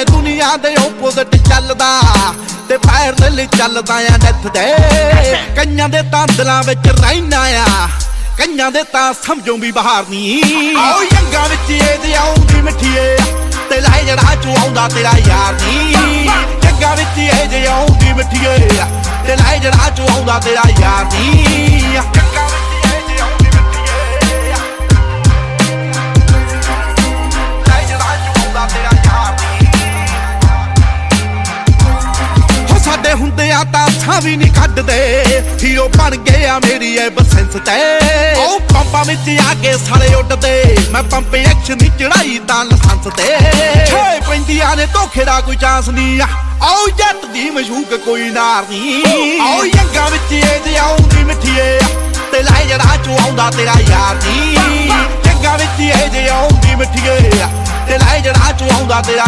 ਮੈਂ ਦੁਨੀਆ ਦੇ ਓਪੋਜ਼ਿਟ ਚੱਲਦਾ ਤੇ ਪੈਰਲ ਚੱਲਦਾ ਆ ਡੈਥ ਦੇ। ਕਈਆਂ ਦੇ ਤਾਂ ਦਿਲਾਂ ਵਿੱਚ ਰਹਿਣਾ ਆ, ਕਈਆਂ ਦੇ ਤਾਂ ਸਮਝੋਂ ਵੀ ਬਾਹਰ ਨਹੀਂ ਆਓ ਯੰਗਾ ਵਿੱਚ ਇਹਦੇ ਆਉਂਦੀ ਮਿੱਠੀਏ ਤੇ ਲੈ ਜਿਹੜਾ ਚੋਂ ਆਉਂਦਾ ਤੇਰਾ ਯਾਰ ਨਹੀਂ ਜੱਗਾ ਵਿੱਚ ਇਹ ਆਉਂਦੀ ਮਿੱਠੀਏ ਤੇ ਲੈ ਜਿਹੜਾ ਚੋਂ ਆਉਂਦਾ ਤੇਰਾ ਯਾਰ ਨਹੀਂ ਆ ਤਾਂ ਸਾਂ ਵੀ ਨਹੀਂ ਕੱਢਦੇ ਹੀਰੋ ਬਣ ਗਏ ਮੇਰੀ ਐ ਬਸੈਂਸ ਤੇ। ਉਹ ਪੰਪਾਂ ਵਿੱਚ ਆ ਕੇ ਸਾਰੇ ਉੱਡਦੇ। ਮੈਂ ਪੰਪ ਐਕਸ਼ਨ ਦੀ ਚੜਾਈ ਤਾਂ ਲਾਇਸੈਂਸ ਤੇ। ਛੇ ਪੈਂਦੀਆਂ ਨੇ ਧੋਖੇ ਦਾ ਕੋਈ ਚਾਂਸ ਨਹੀਂ ਆ। ਆਓ ਜੱਟ ਦੀ ਮਸ਼ੂਕ ਕੋਈ ਨਾਰ ਨਹੀਂ ਆਓ ਯੰਗਾ ਵਿੱਚ ਇਹ ਆਉਂਦੀ ਮਿੱਠੀਏ ਤੇ ਲੈ ਜੜਾ ਚੋਂ ਆਉਂਦਾ ਤੇਰਾ ਯਾਰ ਨਹੀਂ ਜੱਗਾ ਵਿੱਚ ਇਹ ਜੇ ਆਉਂਦੀ ਮਿੱਠੀਏ ਤੇ ਲੈ ਜੜਾ ਚੋਂ ਆਉਂਦਾ ਤੇਰਾ